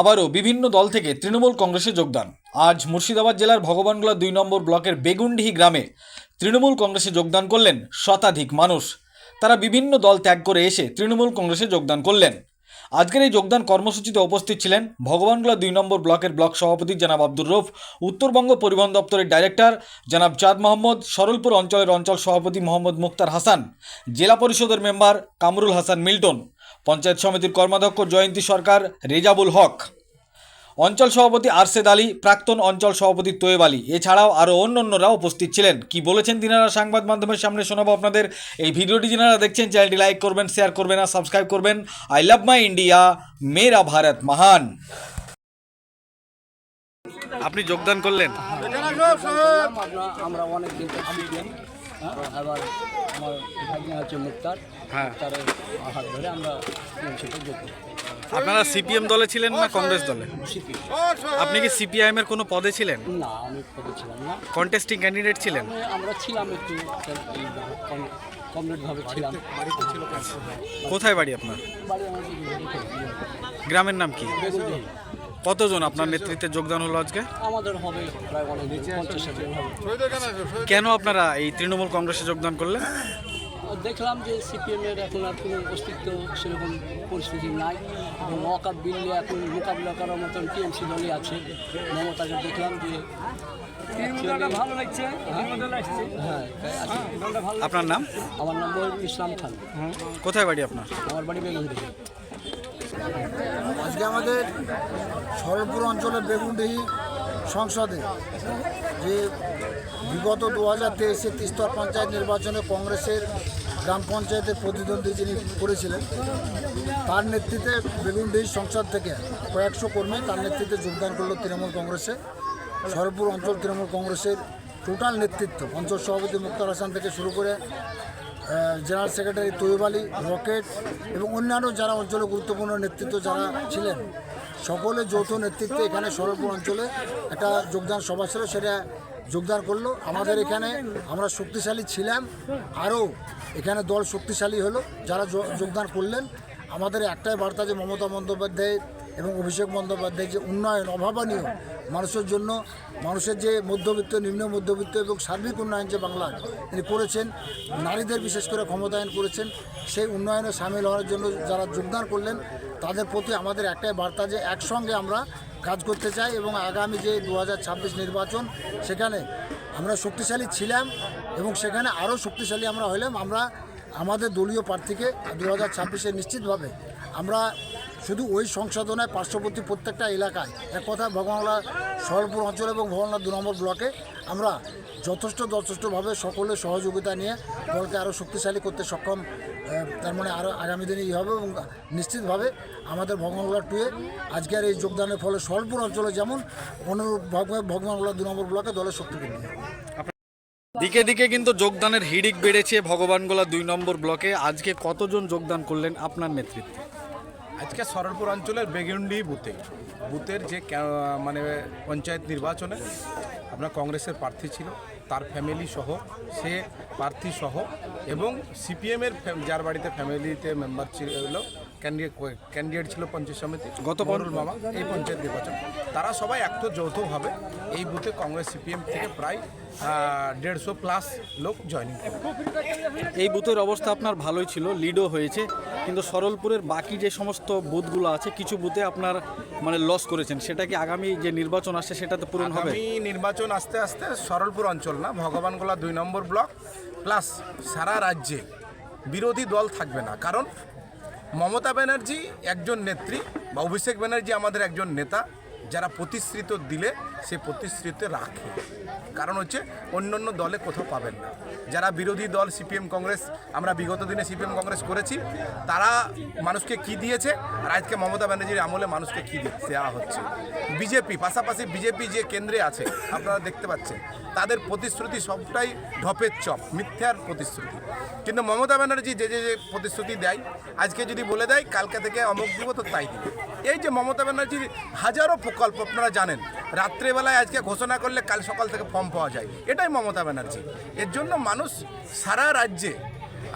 আবারও বিভিন্ন দল থেকে তৃণমূল কংগ্রেসে যোগদান। আজ মুর্শিদাবাদ জেলার ভগবানগোলা দুই নম্বর ব্লকের বেগুনডিহি গ্রামে তৃণমূল কংগ্রেসে যোগদান করলেন শতাধিক মানুষ। তারা বিভিন্ন দল ত্যাগ করে এসে তৃণমূল কংগ্রেসে যোগদান করলেন। আজকের এই যোগদান কর্মসূচিতে উপস্থিত ছিলেন ভগবানগোলা দুই নম্বর ব্লকের ব্লক সভাপতি জনাব আব্দুর রফ উত্তরবঙ্গ পরিবহন দপ্তরের ডাইরেক্টর জনাব চাঁদ মোহাম্মদ সরলপুর অঞ্চলের অঞ্চল সভাপতি মোহাম্মদ মুক্তার হাসান, জেলা পরিষদের মেম্বার কামরুল হাসান মিল্টন পঞ্চায়েত সমিতির কর্মাধ্যক্ষ জয়ন্তী সরকার রেজাবুল হক। অঞ্চল সভাপতি আরশেদ আলী প্রাক্তন অঞ্চল সভাপতি তোয়েব আলী এছাড়াও আরও অন্য অন্যান্যরা উপস্থিত ছিলেন। কি বলেছেন তিনারা সংবাদ মাধ্যমের সামনে শোনাবো আপনাদের। এই ভিডিওটি যিনারা দেখছেন চ্যানেলটি লাইক করবেন শেয়ার করবেন আর সাবস্ক্রাইব করবেন। আই লাভ মাই ইন্ডিয়া মেরা ভারত মহান। আপনি যোগদান করলেন? আমরা অনেক দিন আবার আমার ভাগ্নে হচ্ছে মুক্তার। হ্যাঁ। হাত ধরে আমরা যোগ আপনারা সিপিএম দলে ছিলেন না কংগ্রেস দলে? আপনি কি সিপিআইএম এর কোনো পদে ছিলেন? না আমি পদে ছিলাম না। কন্টেস্টিং ক্যান্ডিডেট ছিলেন? আমরা ছিলাম একটু কমপ্লিটভাবে ছিলাম। কোথায় বাড়ি আপনার। গ্রামের নাম কি? বেগুনডিহি। কতজন আপনার নেতৃত্বে যোগদান হলো আজকে? আমাদের হবে প্রায় অনেক পঞ্চাশ ষাট হবে। কেন আপনারা এই তৃণমূল কংগ্রেসে যোগদান করলেন? দেখলাম যে সিপিএমের এখন আর কোনো অস্তিত্ব সেরকম পরিস্থিতি নাই এবং ওয়াকাপ বিল এখন মোকাবিলা করার মতন টিএমসি দলই আছে। মমতাকে দেখলাম যে হ্যাঁ। আপনার নাম? আমার নাম ইসলাম খান। কোথায় বাড়ি আপনার? আমার বাড়ি বেগুনডি আজকে আমাদের সরলপুর অঞ্চলের বেগুনডিহি সংসদে যে বিগত দু হাজার তেইশে তিস্তর পঞ্চায়েত নির্বাচনে কংগ্রেসের গ্রাম পঞ্চায়েতের প্রতিদ্বন্দ্বী যিনি করেছিলেন, তার নেতৃত্বে বেগুনডিহি সংসদ থেকে কয়েকশো কর্মী তার নেতৃত্বে যোগদান করল তৃণমূল কংগ্রেসে। সরলপুর অঞ্চল তৃণমূল কংগ্রেসের টোটাল নেতৃত্ব অঞ্চল সভাপতি মুক্তার হাসান থেকে শুরু করে জেনারেল সেক্রেটারি তৈব আলী, রকেট এবং অন্যান্য যারা অঞ্চলে গুরুত্বপূর্ণ নেতৃত্ব যারা ছিলেন, সকলে যৌথ নেতৃত্বে এখানে সরলপুর অঞ্চলে একটা যোগদান সভা ছিল, সেটা যোগদান করল। আমাদের এখানে আমরা শক্তিশালী ছিলাম, আরও এখানে দল শক্তিশালী হলো, যারা যোগদান করলেন। আমাদের একটাই বার্তা যে মমতা বন্দ্যোপাধ্যায় এবং অভিষেক বন্দ্যোপাধ্যায় যে উন্নয়ন অভাবনীয় মানুষের জন্য, মানুষের যে মধ্যবিত্ত, নিম্ন মধ্যবিত্ত এবং সার্বিক উন্নয়ন যে বাংলা তিনি করেছেন, নারীদের বিশেষ করে ক্ষমতায়ন করেছেন, সেই উন্নয়নে সামিল হওয়ার জন্য যারা যোগদান করলেন, তাদের প্রতি আমাদের একটাই বার্তা যে একসঙ্গে আমরা কাজ করতে চাই এবং আগামী যে দু হাজার ছাব্বিশ নির্বাচন, সেখানে আমরা শক্তিশালী ছিলাম এবং সেখানে আরও শক্তিশালী আমরা হলাম আমরা আমাদের দলীয় প্রার্থীকে দু হাজার ছাব্বিশে নিশ্চিতভাবে আমরা শুধু ওই সংশোধনায় পার্শ্ববর্তী প্রত্যেকটা এলাকায়। এক কথা ভগবানলা সরলপুর অঞ্চল এবং ভগবানলা দু নম্বর ব্লকে আমরা যথেষ্ট যথেষ্টভাবে সকলের সহযোগিতা নিয়ে দলকে আরও শক্তিশালী করতে সক্ষম তার মানে আরও আগামী দিনে হবে এবং নিশ্চিতভাবে আমাদের ভগবানগোলা টুয়ে আজকের এই যোগদানের ফলে সরলপুর অঞ্চলে যেমন অনুরূপ ভগবানগোলা দু নম্বর ব্লকে দলের শক্তি বৃদ্ধি। দিকে দিকে কিন্তু যোগদানের হিড়িক বেড়েছে ভগবানগোলা দুই নম্বর ব্লকে। আজকে কতজন যোগদান করলেন আপনার নেতৃত্বে? আজকে সরলপুর অঞ্চলের বেগুন্ডি বুথে। বুথের যে মানে পঞ্চায়েত নির্বাচনে আপনার কংগ্রেসের প্রার্থী ছিল, তার ফ্যামিলি সহ, সে প্রার্থী সহ এবং সিপিএমের যার বাড়িতে ফ্যামিলিতে মেম্বার ছিল ক্যান্ডিডেট ক্যান্ডিডেট ছিল পঞ্চায়েত সমিতি গত মনুল মামা এই পঞ্চায়েত নির্বাচন। তারা সবাই একত যৌথভাবে এই বুথে কংগ্রেস সিপিএম থেকে প্রায় দেড়শো প্লাস লোক জয়েনিং করে। এই বুথের অবস্থা আপনার ভালোই ছিল লিডও হয়েছে কিন্তু সরলপুরের বাকি যে সমস্ত বুথগুলো আছে কিছু বুথে আপনার মানে লস করেছেন। সেটা কি আগামী যে নির্বাচন আসছে সেটাতে পূরণ হবে? নির্বাচন আস্তে আস্তে সরলপুর অঞ্চল না ভগবানগোলা দুই নম্বর ব্লক প্লাস সারা রাজ্যে বিরোধী দল থাকবে না। কারণ মমতা ব্যানার্জি একজন নেত্রী বা অভিষেক ব্যানার্জি আমাদের একজন নেতা। যারা প্রতিশ্রিত দিলে সে প্রতিশ্রিত রাখে। কারণ হচ্ছে অন্য অন্য দলে কোথাও পাবেন না। যারা বিরোধী দল, সিপিএম কংগ্রেস, আমরা বিগত দিনে সিপিএম কংগ্রেস করেছি, তারা মানুষকে কি দিয়েছে আর আজকে মমতা ব্যানার্জির আমলে মানুষকে কি দেওয়া হচ্ছে। বিজেপি, পাশাপাশি বিজেপি যে কেন্দ্রে আছে, আপনারা দেখতে পাচ্ছেন, তাদের প্রতিশ্রুতি সবটাই ঢপের চপ, মিথ্যার প্রতিশ্রুতি। কিন্তু মমতা ব্যানার্জি যে যে যে প্রতিশ্রুতি দেয়, আজকে যদি বলে দেয়, কালকে থেকে অমুক দিব তো তাই দিবে। এই যে মমতা ব্যানার্জির হাজারো প্রকল্প আপনারা জানেন। রাত্রেবেলায় আজকে ঘোষণা করলে কাল সকাল থেকে ফর্ম পাওয়া যায়। এটাই মমতা ব্যানার্জি। এর জন্য মানুষ সারা রাজ্যে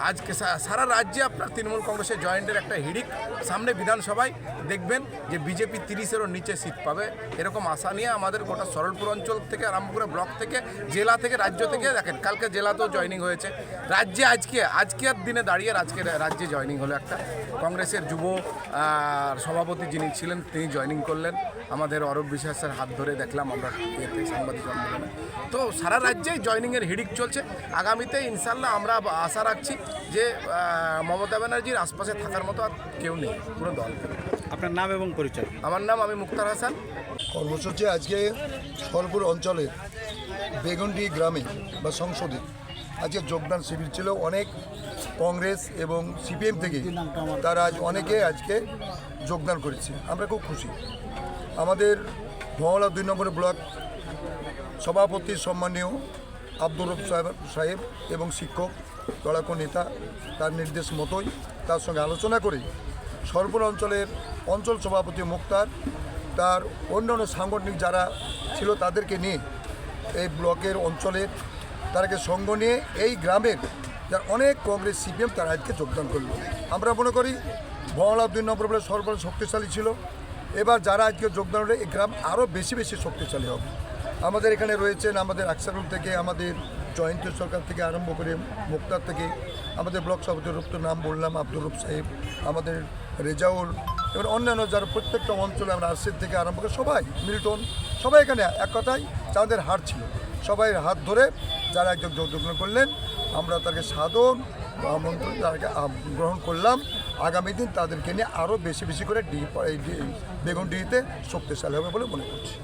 আজকে সারা রাজ্যে আপনার তৃণমূল কংগ্রেসের জয়েন্টের একটা হিড়িক সামনে বিধানসভায় দেখবেন যে বিজেপি তিরিশেরও নিচে সিট পাবে। এরকম আশা নিয়ে আমাদের গোটা সরলপুর অঞ্চল থেকে আরম্ভ করে ব্লক থেকে, জেলা থেকে, রাজ্য থেকে, দেখেন কালকে জেলাতেও জয়নিং হয়েছে। রাজ্যে আজকে, আজকের দিনে দাঁড়িয়ে আজকে রাজ্যে জয়নিং হলো একটা। কংগ্রেসের যুব সভাপতি যিনি ছিলেন, তিনি জয়নিং করলেন। আমাদের অরব বিশ্বাসের হাত ধরে দেখলাম আমরা ইয়েতে সাংবাদিক তো সারা রাজ্যেই জয়নিংয়ের হিড়িক চলছে। আগামীতে ইনশাল্লাহ আমরা আশা রাখছি যে মমতা ব্যানার্জির আশপাশে থাকার মতো আর কেউ নেই পুরো দল। আপনার নাম এবং পরিচয়। আমার নাম আমি মুক্তার হাসান। কর্মসূচি আজকে সরপুর অঞ্চলের বেগুন্ডি গ্রামে বা সংসদে আজকে যোগদান শিবির ছিল। অনেক কংগ্রেস এবং সিপিএম থেকে তারা আজ অনেকে আজকে যোগদান করেছে। আমরা খুব খুশি। আমাদের মহলা দুই নম্বর ব্লক সভাপতি সম্মানীয় আব্দুর রব সাহেব সাহেব এবং শিক্ষক লড়াকু নেতা তার নির্দেশ মতোই তার সঙ্গে আলোচনা করে সর্বর অঞ্চলের অঞ্চল সভাপতি মুক্তার, তার অন্যান্য সাংগঠনিক যারা ছিল তাদেরকে নিয়ে এই ব্লকের অঞ্চলের তারাকে সঙ্গ নিয়ে এই গ্রামের যার অনেক কংগ্রেস সিপিএম তারা আজকে যোগদান করল। আমরা মনে করি বহলা দুই নম্বর বলে সর্বর শক্তিশালী ছিল। এবার যারা আজকে যোগদান হলে, এই গ্রাম আরও বেশি বেশি শক্তিশালী হবে। আমাদের এখানে রয়েছেন আমাদের আকসারুল থেকে আমাদের জয়ন্ত সরকার থেকে আরম্ভ করে মুক্তার থেকে আমাদের ব্লক সভাপতি রূপ নাম বললাম, আব্দুর রূপ সাহেব, আমাদের রেজাউল, এবার অন্যান্য যারা প্রত্যেকটা অঞ্চলে আমরা আরসির থেকে আরম্ভ করে সবাই, মিল্টন, সবাই এখানে এক কথায় যাদের হার ছিল। সবাই হাত ধরে যারা একজন যোগদান করলেন, আমরা তাকে সাধন আমন্ত্রণ তাদেরকে গ্রহণ করলাম। আগামী দিন তাদেরকে নিয়ে আরও বেশি বেশি করে ডি, বেগুন ডিতে শক্তিশালী হবে বলে মনে করছি।